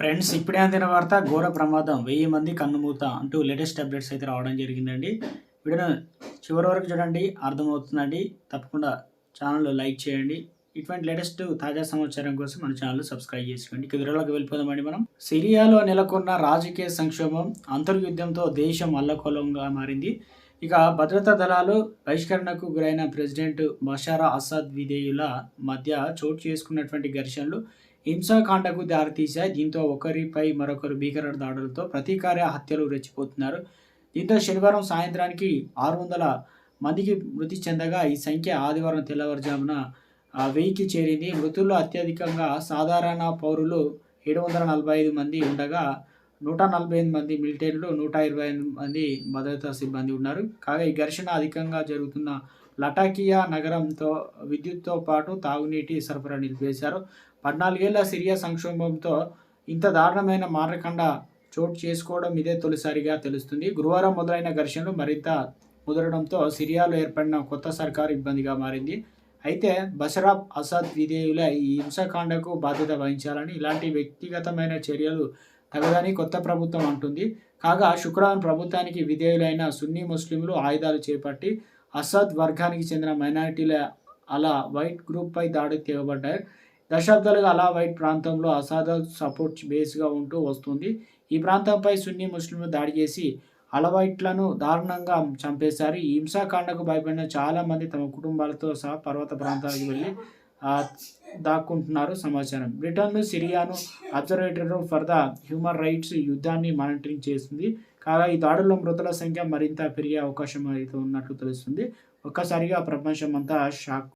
Friends ఇప్పుడే అందిన వార్త ఘోర ప్రమాదం. వెయ్యి మంది కన్నుమూత అంటూ లేటెస్ట్ అప్డేట్స్ అయితే రావడం జరిగిందండి. వీడియోను చివరి వరకు చూడండి అర్థమవుతుందండి. తప్పకుండా ఛానల్ లైక్ చేయండి. ఇటువంటి లేటెస్ట్ తాజా సమాచారం కోసం మన ఛానల్ సబ్స్క్రైబ్ చేసుకోండి. ఇక వివరాలకు వెళ్ళిపోదామండి మనం. సిరియాలో నెలకొన్న రాజకీయ సంక్షోభం అంతర్యుద్ధంతో దేశం అల్లకొలంగా మారింది. ఇక భద్రతా దళాలు బహిష్కరణకు గురైన ప్రెసిడెంట్ బషారా అసాద్ విధేయుల మధ్య చోటు చేసుకున్నటువంటి ఘర్షణలు హింసాకాండకు దారితీశాయి. దీంతో ఒకరిపై మరొకరు భీకర దాడులతో ప్రతీకార హత్యలు రెచ్చిపోతున్నారు. దీంతో శనివారం సాయంత్రానికి ఆరు వందల మందికి మృతి చెందగా ఈ సంఖ్య ఆదివారం తెల్లవారుజామున వెయ్యికి చేరింది. మృతుల్లో అత్యధికంగా సాధారణ పౌరులు ఏడు వందల నలభై ఐదు మంది ఉండగా నూట నలభై ఎనిమిది మంది మిలిటరీలు నూట ఇరవై ఎనిమిది మంది భద్రతా సిబ్బంది ఉన్నారు. కాగా ఈ ఘర్షణ అధికంగా జరుగుతున్న లటాకియా నగరంతో విద్యుత్తో పాటు తాగునీటి సరఫరా నిలిపేశారు పద్నాలుగేళ్ళ సిరియా సంక్షోభంతో ఇంత దారుణమైన మారకండ చోటు చేసుకోవడం ఇదే తొలిసారిగా తెలుస్తుంది. గురువారం మొదలైన ఘర్షణలు మరింత ముదరడంతో సిరియాలో ఏర్పడిన కొత్త సర్కారు ఇబ్బందిగా మారింది. అయితే బషరాబ్ అసద్ విధేయుల ఈ హింసాకాండకు బాధ్యత వహించాలని ఇలాంటి వ్యక్తిగతమైన చర్యలు తగదని కొత్త ప్రభుత్వం అంటుంది. కాగా శుక్రవారం ప్రభుత్వానికి విధేయులైన సున్నీ ముస్లింలు ఆయుధాలు చేపట్టి అసద్ వర్గానికి చెందిన మైనారిటీల అలా వైట్ గ్రూప్పై దాడి తెగబడ్డాయి దశాబ్దాలుగా అలా వైట్ ప్రాంతంలో అసాద్ సపోర్ట్ బేస్గా ఉంటూ వస్తుంది. ఈ ప్రాంతంపై సున్నీ ముస్లింలు దాడి చేసి అలవైట్లను దారుణంగా చంపేశారు. ఈ హింసాకాండకు భయపడిన చాలామంది తమ కుటుంబాలతో సహా పర్వత ప్రాంతాలకు వెళ్ళి దాక్కుంటున్నారు సమాచారం. Britain సిరియాను observatory for the human rights యుద్ధాన్ని మానిటరింగ్ చేస్తుంది. కాగా ఈ దాడుల్లో మృతుల సంఖ్య మరింత పెరిగే అవకాశం అయితే ఉన్నట్లు తెలుస్తుంది. ఒక్కసారిగా ప్రపంచం అంతా షాక్